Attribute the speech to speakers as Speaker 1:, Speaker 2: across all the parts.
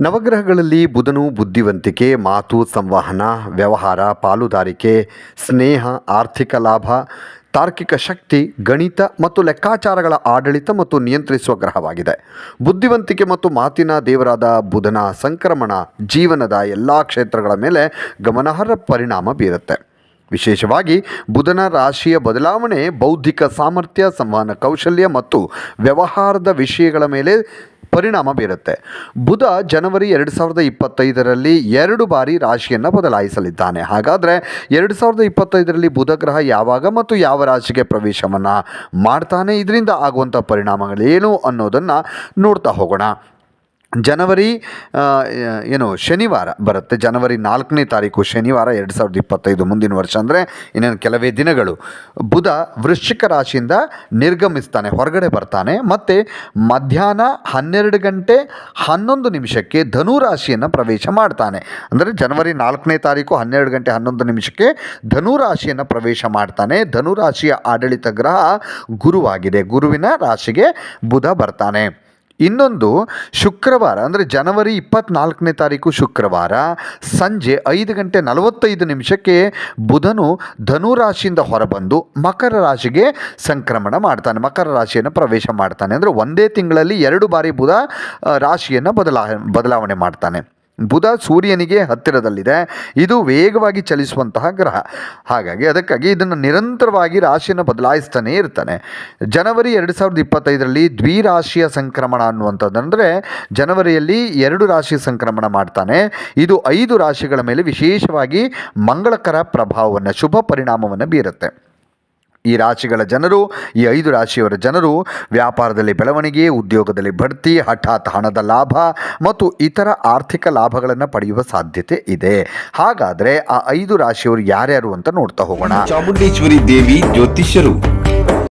Speaker 1: ನವಗ್ರಹಗಳಲ್ಲಿ ಬುಧನು ಬುದ್ಧಿವಂತಿಕೆ, ಮಾತು ಸಂವಹನ, ವ್ಯವಹಾರ, ಪಾಲುದಾರಿಕೆ, ಸ್ನೇಹ, ಆರ್ಥಿಕ ಲಾಭ, ತಾರ್ಕಿಕ ಶಕ್ತಿ, ಗಣಿತ ಮತ್ತು ಲೆಕ್ಕಾಚಾರಗಳ ಆಡಳಿತ ಮತ್ತು ನಿಯಂತ್ರಿಸುವ ಗ್ರಹವಾಗಿದೆ. ಬುದ್ಧಿವಂತಿಕೆ ಮತ್ತು ಮಾತಿನ ದೇವರಾದ ಬುಧನ ಸಂಕ್ರಮಣ ಜೀವನದ ಎಲ್ಲ ಕ್ಷೇತ್ರಗಳ ಮೇಲೆ ಗಮನಾರ್ಹ ಪರಿಣಾಮ ಬೀರುತ್ತೆ. ವಿಶೇಷವಾಗಿ ಬುಧನ ರಾಶಿಯ ಬದಲಾವಣೆ, ಬೌದ್ಧಿಕ ಸಾಮರ್ಥ್ಯ, ಸಂವಹನ ಕೌಶಲ್ಯ ಮತ್ತು ವ್ಯವಹಾರದ ವಿಷಯಗಳ ಮೇಲೆ ಪರಿಣಾಮ ಬೀರುತ್ತೆ. ಬುಧ ಜನವರಿ ಎರಡು ಸಾವಿರದ ಇಪ್ಪತ್ತೈದರಲ್ಲಿ ಎರಡು ಬಾರಿ ರಾಶಿಯನ್ನು ಬದಲಾಯಿಸಲಿದ್ದಾನೆ. ಹಾಗಾದರೆ ಎರಡು ಸಾವಿರದ ಇಪ್ಪತ್ತೈದರಲ್ಲಿ ಬುಧ ಗ್ರಹ ಯಾವಾಗ ಮತ್ತು ಯಾವ ರಾಶಿಗೆ ಪ್ರವೇಶವನ್ನು ಮಾಡ್ತಾನೆ, ಇದರಿಂದ ಆಗುವಂಥ ಪರಿಣಾಮಗಳೇನು ಅನ್ನೋದನ್ನು ನೋಡ್ತಾ ಹೋಗೋಣ. ಜನವರಿ ಏನು, ಶನಿವಾರ ಬರುತ್ತೆ. ಜನವರಿ ನಾಲ್ಕನೇ ತಾರೀಕು, ಶನಿವಾರ ಎರಡು ಸಾವಿರದ ಇಪ್ಪತ್ತೈದು ಮುಂದಿನ ವರ್ಷ ಅಂದರೆ ಇನ್ನೇನು ಕೆಲವೇ ದಿನಗಳು. ಬುಧ ವೃಶ್ಚಿಕ ರಾಶಿಯಿಂದ ನಿರ್ಗಮಿಸ್ತಾನೆ, ಹೊರಗಡೆ ಬರ್ತಾನೆ. ಮತ್ತು ಮಧ್ಯಾಹ್ನ ಹನ್ನೆರಡು ಗಂಟೆ ಹನ್ನೊಂದು ನಿಮಿಷಕ್ಕೆ ಧನು ರಾಶಿಯನ್ನು ಪ್ರವೇಶ ಮಾಡ್ತಾನೆ. ಅಂದರೆ ಜನವರಿ ನಾಲ್ಕನೇ ತಾರೀಕು, ಹನ್ನೆರಡು ಗಂಟೆ ಹನ್ನೊಂದು ನಿಮಿಷಕ್ಕೆ ಧನು ರಾಶಿಯನ್ನು ಪ್ರವೇಶ ಮಾಡ್ತಾನೆ. ಧನು ರಾಶಿಯ ಆಡಳಿತ ಗ್ರಹ ಗುರುವಾಗಿದೆ. ಗುರುವಿನ ರಾಶಿಗೆ ಬುಧ ಬರ್ತಾನೆ. ಇನ್ನೊಂದು ಶುಕ್ರವಾರ, ಅಂದರೆ ಜನವರಿ ಇಪ್ಪತ್ನಾಲ್ಕನೇ ತಾರೀಕು ಶುಕ್ರವಾರ, ಸಂಜೆ ಐದು ಗಂಟೆ ನಲವತ್ತೈದು ನಿಮಿಷಕ್ಕೆ ಬುಧನು ಧನು ರಾಶಿಯಿಂದ ಹೊರಬಂದು ಮಕರ ರಾಶಿಗೆ ಸಂಕ್ರಮಣ ಮಾಡ್ತಾನೆ. ಮಕರ ರಾಶಿಯನ್ನು ಪ್ರವೇಶ ಮಾಡ್ತಾನೆ. ಅಂದರೆ ಒಂದೇ ತಿಂಗಳಲ್ಲಿ ಎರಡು ಬಾರಿ ಬುಧ ರಾಶಿಯನ್ನು ಬದಲಾ ಬದಲಾವಣೆ ಮಾಡ್ತಾನೆ. ಬುಧ ಸೂರ್ಯನಿಗೆ ಹತ್ತಿರದಲ್ಲಿದೆ. ಇದು ವೇಗವಾಗಿ ಚಲಿಸುವಂತಹ ಗ್ರಹ. ಹಾಗಾಗಿ ಅದಕ್ಕಾಗಿ ಇದನ್ನು ನಿರಂತರವಾಗಿ ರಾಶಿಯನ್ನು ಬದಲಾಯಿಸ್ತಾನೇ ಇರ್ತಾನೆ. ಜನವರಿ ಎರಡು ಸಾವಿರದ ಇಪ್ಪತ್ತೈದರಲ್ಲಿ ದ್ವಿರಾಶಿಯ ಸಂಕ್ರಮಣ ಅನ್ನುವಂಥದ್ದಂದರೆ ಜನವರಿಯಲ್ಲಿ ಎರಡು ರಾಶಿ ಸಂಕ್ರಮಣ ಮಾಡ್ತಾನೆ. ಇದು ಐದು ರಾಶಿಗಳ ಮೇಲೆ ವಿಶೇಷವಾಗಿ ಮಂಗಳಕರ ಪ್ರಭಾವವನ್ನು, ಶುಭ ಪರಿಣಾಮವನ್ನು ಬೀರುತ್ತೆ. ಈ ರಾಶಿಗಳ ಜನರು, ಈ ಐದು ರಾಶಿಯವರ ಜನರು ವ್ಯಾಪಾರದಲ್ಲಿ ಬೆಳವಣಿಗೆ, ಉದ್ಯೋಗದಲ್ಲಿ ಬಡ್ತಿ, ಹಠಾತ್ ಹಣದ ಲಾಭ ಮತ್ತು ಇತರ ಆರ್ಥಿಕ ಲಾಭಗಳನ್ನು ಪಡೆಯುವ ಸಾಧ್ಯತೆ ಇದೆ. ಹಾಗಾದರೆ ಆ ಐದು ರಾಶಿಯವರು ಯಾರ್ಯಾರು ಅಂತ ನೋಡ್ತಾ ಹೋಗೋಣ.
Speaker 2: ಚಾಮುಂಡೇಶ್ವರಿ ದೇವಿ ಜ್ಯೋತಿಷ್ಯರು.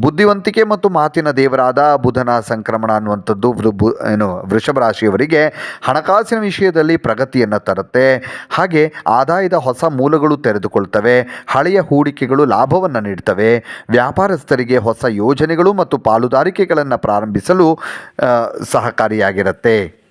Speaker 1: ಬುದ್ಧಿವಂತಿಕೆ ಮತ್ತು ಮಾತಿನ ದೇವರಾದ ಬುಧನ ಸಂಕ್ರಮಣ ಅನ್ನುವಂಥದ್ದು ಏನು, ವೃಷಭ ರಾಶಿಯವರಿಗೆ ಹಣಕಾಸಿನ ವಿಷಯದಲ್ಲಿ ಪ್ರಗತಿಯನ್ನು ತರುತ್ತೆ. ಹಾಗೆ ಆದಾಯದ ಹೊಸ ಮೂಲಗಳು ತೆರೆದುಕೊಳ್ತವೆ. ಹಳೆಯ ಹೂಡಿಕೆಗಳು ಲಾಭವನ್ನು ನೀಡ್ತವೆ. ವ್ಯಾಪಾರಸ್ಥರಿಗೆ ಹೊಸ ಯೋಜನೆಗಳು ಮತ್ತು ಪಾಲುದಾರಿಕೆಗಳನ್ನು ಪ್ರಾರಂಭಿಸಲು ಸಹಕಾರಿಯಾಗಿರುತ್ತೆ.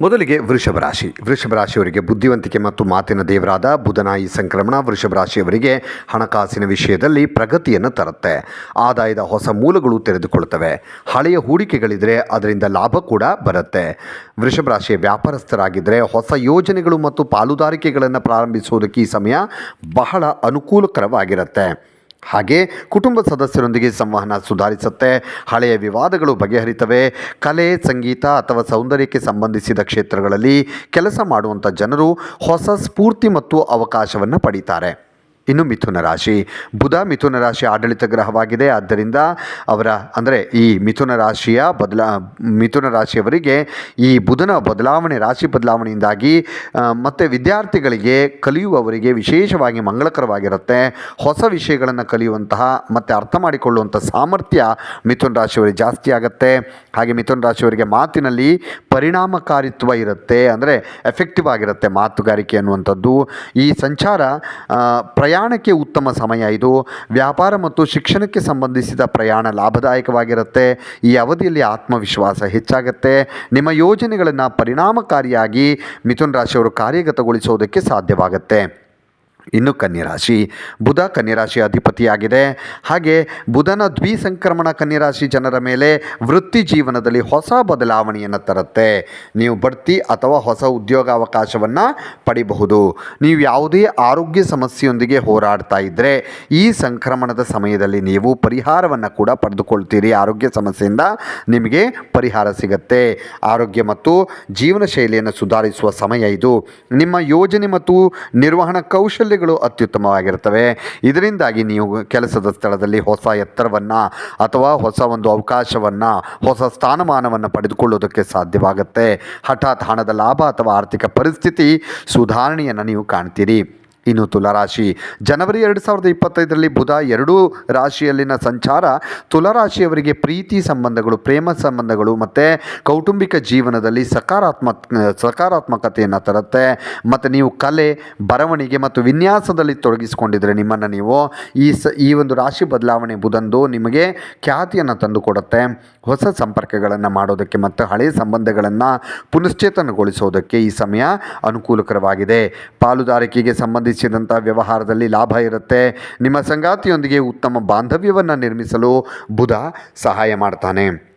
Speaker 1: ಮೊದಲಿಗೆ ವೃಷಭ ರಾಶಿ. ವೃಷಭ ರಾಶಿಯವರಿಗೆ ಬುದ್ಧಿವಂತಿಕೆ ಮತ್ತು ಮಾತಿನ ದೇವರಾದ ಬುಧನ ಈ ಸಂಕ್ರಮಣ ವೃಷಭ ರಾಶಿಯವರಿಗೆ ಹಣಕಾಸಿನ ವಿಷಯದಲ್ಲಿ ಪ್ರಗತಿಯನ್ನು ತರುತ್ತೆ. ಆದಾಯದ ಹೊಸ ಮೂಲಗಳು ತೆರೆದುಕೊಳ್ಳುತ್ತವೆ. ಹಳೆಯ ಹೂಡಿಕೆಗಳಿದ್ರೆ ಅದರಿಂದ ಲಾಭ ಕೂಡ ಬರುತ್ತೆ. ವೃಷಭ ರಾಶಿಯ ವ್ಯಾಪಾರಸ್ಥರಾಗಿದ್ದರೆ ಹೊಸ ಯೋಜನೆಗಳು ಮತ್ತು ಪಾಲುದಾರಿಕೆಗಳನ್ನು ಪ್ರಾರಂಭಿಸುವುದಕ್ಕೆ ಈ ಸಮಯ ಬಹಳ ಅನುಕೂಲಕರವಾಗಿರುತ್ತೆ. ಹಾಗೆ ಕುಟುಂಬ ಸದಸ್ಯರೊಂದಿಗೆ ಸಂವಹನ ಸುಧಾರಿಸುತ್ತೆ. ಹಳೆಯ ವಿವಾದಗಳು ಬಗೆಹರಿತವೆ. ಕಲೆ, ಸಂಗೀತ ಅಥವಾ ಸೌಂದರ್ಯಕ್ಕೆ ಸಂಬಂಧಿಸಿದ ಕ್ಷೇತ್ರಗಳಲ್ಲಿ ಕೆಲಸ ಮಾಡುವಂಥ ಜನರು ಹೊಸ ಸ್ಫೂರ್ತಿ ಮತ್ತು ಅವಕಾಶವನ್ನು ಪಡೀತಾರೆ. ಇನ್ನು ಮಿಥುನ ರಾಶಿ. ಬುಧ ಮಿಥುನ ರಾಶಿ ಆಡಳಿತ ಗ್ರಹವಾಗಿದೆ. ಆದ್ದರಿಂದ ಅವರ ಅಂದರೆ ಈ ಮಿಥುನ ರಾಶಿಯ ಬದಲಾ ಮಿಥುನ ರಾಶಿಯವರಿಗೆ ಈ ಬುಧನ ಬದಲಾವಣೆ ರಾಶಿ ಬದಲಾವಣೆಯಿಂದಾಗಿ ಮತ್ತು ವಿದ್ಯಾರ್ಥಿಗಳಿಗೆ ಕಲಿಯುವವರಿಗೆ ವಿಶೇಷವಾಗಿ ಮಂಗಳಕರವಾಗಿರುತ್ತೆ. ಹೊಸ ವಿಷಯಗಳನ್ನು ಕಲಿಯುವಂತಹ ಮತ್ತು ಅರ್ಥ ಮಾಡಿಕೊಳ್ಳುವಂಥ ಸಾಮರ್ಥ್ಯ ಮಿಥುನ ರಾಶಿಯವರಿಗೆ ಜಾಸ್ತಿ ಆಗುತ್ತೆ. ಹಾಗೆ ಮಿಥುನ ರಾಶಿಯವರಿಗೆ ಮಾತಿನಲ್ಲಿ ಪರಿಣಾಮಕಾರಿತ್ವ ಇರುತ್ತೆ. ಅಂದರೆ ಎಫೆಕ್ಟಿವ್ ಆಗಿರುತ್ತೆ ಮಾತುಗಾರಿಕೆ ಅನ್ನುವಂಥದ್ದು. ಈ ಸಂಚಾರ ಆ, ಪ್ರಯಾಣಕ್ಕೆ ಉತ್ತಮ ಸಮಯ ಇದು. ವ್ಯಾಪಾರ ಮತ್ತು ಶಿಕ್ಷಣಕ್ಕೆ ಸಂಬಂಧಿಸಿದ ಪ್ರಯಾಣ ಲಾಭದಾಯಕವಾಗಿರುತ್ತೆ. ಈ ಅವಧಿಯಲ್ಲಿ ಆತ್ಮವಿಶ್ವಾಸ ಹೆಚ್ಚಾಗುತ್ತೆ. ನಿಮ್ಮ ಯೋಜನೆಗಳನ್ನು ಪರಿಣಾಮಕಾರಿಯಾಗಿ ಮಿಥುನ ರಾಶಿಯವರು ಕಾರ್ಯಗತಗೊಳಿಸೋದಕ್ಕೆ ಸಾಧ್ಯವಾಗುತ್ತೆ. ಇನ್ನು ಕನ್ಯರಾಶಿ. ಬುಧ ಕನ್ಯರಾಶಿ ಅಧಿಪತಿಯಾಗಿದೆ. ಹಾಗೆ ಬುಧನ ದ್ವಿಸಂಕ್ರಮಣ ಕನ್ಯರಾಶಿ ಜನರ ಮೇಲೆ ವೃತ್ತಿ ಜೀವನದಲ್ಲಿ ಹೊಸ ಬದಲಾವಣೆಯನ್ನು ತರುತ್ತೆ. ನೀವು ಬಡ್ತಿ ಅಥವಾ ಹೊಸ ಉದ್ಯೋಗಾವಕಾಶವನ್ನು ಪಡಿಬಹುದು. ನೀವು ಯಾವುದೇ ಆರೋಗ್ಯ ಸಮಸ್ಯೆಯೊಂದಿಗೆ ಹೋರಾಡ್ತಾ ಇದ್ದರೆ ಈ ಸಂಕ್ರಮಣದ ಸಮಯದಲ್ಲಿ ನೀವು ಪರಿಹಾರವನ್ನು ಕೂಡ ಪಡೆದುಕೊಳ್ತೀರಿ. ಆರೋಗ್ಯ ಸಮಸ್ಯೆಯಿಂದ ನಿಮಗೆ ಪರಿಹಾರ ಸಿಗುತ್ತೆ. ಆರೋಗ್ಯ ಮತ್ತು ಜೀವನ ಶೈಲಿಯನ್ನು ಸುಧಾರಿಸುವ ಸಮಯ ಇದು. ನಿಮ್ಮ ಯೋಜನೆ ಮತ್ತು ನಿರ್ವಹಣಾ ಕೌಶಲ್ಯಗಳು ಅತ್ಯುತ್ತಮವಾಗಿರ್ತವೆ ಇದರಿಂದಾಗಿ ನೀವು ಕೆಲಸದ ಸ್ಥಳದಲ್ಲಿ ಹೊಸ ಎತ್ತರವನ್ನು ಅಥವಾ ಹೊಸ ಒಂದು ಅವಕಾಶವನ್ನು, ಹೊಸ ಸ್ಥಾನಮಾನವನ್ನು ಪಡೆದುಕೊಳ್ಳೋದಕ್ಕೆ ಸಾಧ್ಯವಾಗುತ್ತೆ. ಹಠಾತ್ ಹಣದ ಲಾಭ ಅಥವಾ ಆರ್ಥಿಕ ಪರಿಸ್ಥಿತಿ ಸುಧಾರಣೆಯನ್ನು ನೀವು ಕಾಣ್ತೀರಿ. ಇನ್ನು ತುಲಾರಾಶಿ. ಜನವರಿ ಎರಡು ಸಾವಿರದ ಇಪ್ಪತ್ತೈದರಲ್ಲಿ ಬುಧ ಎರಡೂ ರಾಶಿಯಲ್ಲಿನ ಸಂಚಾರ, ತುಲಾರಾಶಿಯವರಿಗೆ ಪ್ರೀತಿ ಸಂಬಂಧಗಳು, ಪ್ರೇಮ ಸಂಬಂಧಗಳು ಮತ್ತು ಕೌಟುಂಬಿಕ ಜೀವನದಲ್ಲಿ ಸಕಾರಾತ್ಮಕ, ಸಕಾರಾತ್ಮಕತೆಯನ್ನು ತರುತ್ತೆ. ಮತ್ತು ನೀವು ಕಲೆ, ಬರವಣಿಗೆ ಮತ್ತು ವಿನ್ಯಾಸದಲ್ಲಿ ತೊಡಗಿಸಿಕೊಂಡಿದ್ರೆ ನಿಮ್ಮನ್ನು ನೀವು ಈ ಸ, ಈ ಒಂದು ರಾಶಿ ಬದಲಾವಣೆ ಬುಧಂದು ನಿಮಗೆ ಖ್ಯಾತಿಯನ್ನು ತಂದುಕೊಡುತ್ತೆ ಹೊಸ ಸಂಪರ್ಕಗಳನ್ನು ಮಾಡೋದಕ್ಕೆ ಮತ್ತು ಹಳೆಯ ಸಂಬಂಧಗಳನ್ನು ಪುನಶ್ಚೇತನಗೊಳಿಸೋದಕ್ಕೆ ಈ ಸಮಯ ಅನುಕೂಲಕರವಾಗಿದೆ. ಪಾಲುದಾರಿಕೆಗೆ ಸಂಬಂಧಿಸಿದಂಥ ವ್ಯವಹಾರದಲ್ಲಿ ಲಾಭ ಇರುತ್ತೆ. ನಿಮ್ಮ ಸಂಗಾತಿಯೊಂದಿಗೆ ಉತ್ತಮ ಬಾಂಧವ್ಯವನ್ನು ನಿರ್ಮಿಸಲು ಬುಧ ಸಹಾಯ ಮಾಡ್ತಾನೆ.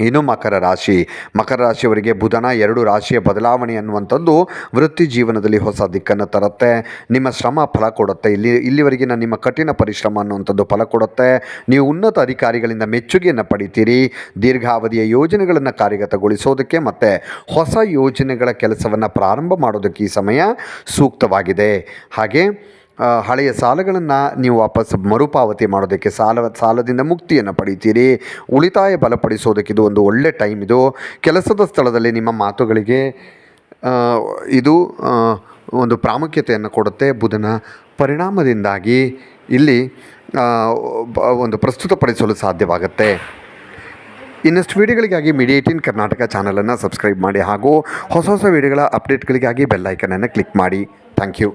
Speaker 1: ಇನ್ನು ಮಕರ ರಾಶಿ. ಮಕರ ರಾಶಿಯವರಿಗೆ ಬುಧನ ಎರಡು ರಾಶಿಯ ಬದಲಾವಣೆ ಅನ್ನುವಂಥದ್ದು ವೃತ್ತಿ ಜೀವನದಲ್ಲಿ ಹೊಸ ದಿಕ್ಕನ್ನು ತರುತ್ತೆ. ನಿಮ್ಮ ಶ್ರಮ ಫಲ ಕೊಡುತ್ತೆ. ಇಲ್ಲಿ, ಇಲ್ಲಿವರೆಗಿನ ನಿಮ್ಮ ಕಠಿಣ ಪರಿಶ್ರಮ ಅನ್ನುವಂಥದ್ದು ಫಲ ಕೊಡುತ್ತೆ. ನೀವು ಉನ್ನತ ಅಧಿಕಾರಿಗಳಿಂದ ಮೆಚ್ಚುಗೆಯನ್ನು ಪಡಿತೀರಿ. ದೀರ್ಘಾವಧಿಯ ಯೋಜನೆಗಳನ್ನು ಕಾರ್ಯಗತಗೊಳಿಸೋದಕ್ಕೆ ಮತ್ತು ಹೊಸ ಯೋಜನೆಗಳ ಕೆಲಸವನ್ನು ಪ್ರಾರಂಭ ಮಾಡೋದಕ್ಕೆ ಈ ಸಮಯ ಸೂಕ್ತವಾಗಿದೆ. ಹಾಗೆ ಹಳೆಯ ಸಾಲಗಳನ್ನು ನೀವು ವಾಪಸ್ ಮರುಪಾವತಿ ಮಾಡೋದಕ್ಕೆ ಸಾಲ, ಸಾಲದಿಂದ ಮುಕ್ತಿಯನ್ನು ಪಡಿತೀರಿ. ಉಳಿತಾಯ ಬಲಪಡಿಸೋದಕ್ಕೆ ಇದು ಒಂದು ಒಳ್ಳೆ ಟೈಮ್ ಇದು. ಕೆಲಸದ ಸ್ಥಳದಲ್ಲಿ ನಿಮ್ಮ ಮಾತುಗಳಿಗೆ ಇದು ಒಂದು ಪ್ರಾಮುಖ್ಯತೆಯನ್ನು ಕೊಡುತ್ತೆ. ಬುಧನ ಪರಿಣಾಮದಿಂದಾಗಿ ಇಲ್ಲಿ ಒಂದು ಪ್ರಸ್ತುತಪಡಿಸಲು ಸಾಧ್ಯವಾಗುತ್ತೆ. ಇನ್ನಷ್ಟು ವಿಡಿಯೋಗಳಿಗಾಗಿ ಮೀಡಿಯಾ ಏಯ್ಟೀನ್ ಕರ್ನಾಟಕ ಚಾನಲನ್ನು ಸಬ್ಸ್ಕ್ರೈಬ್ ಮಾಡಿ ಹಾಗೂ ಹೊಸ ಹೊಸ ವಿಡಿಯೋಗಳ ಅಪ್ಡೇಟ್ಗಳಿಗಾಗಿ ಬೆಲ್ಲೈಕನನ್ನು ಕ್ಲಿಕ್ ಮಾಡಿ. Thank you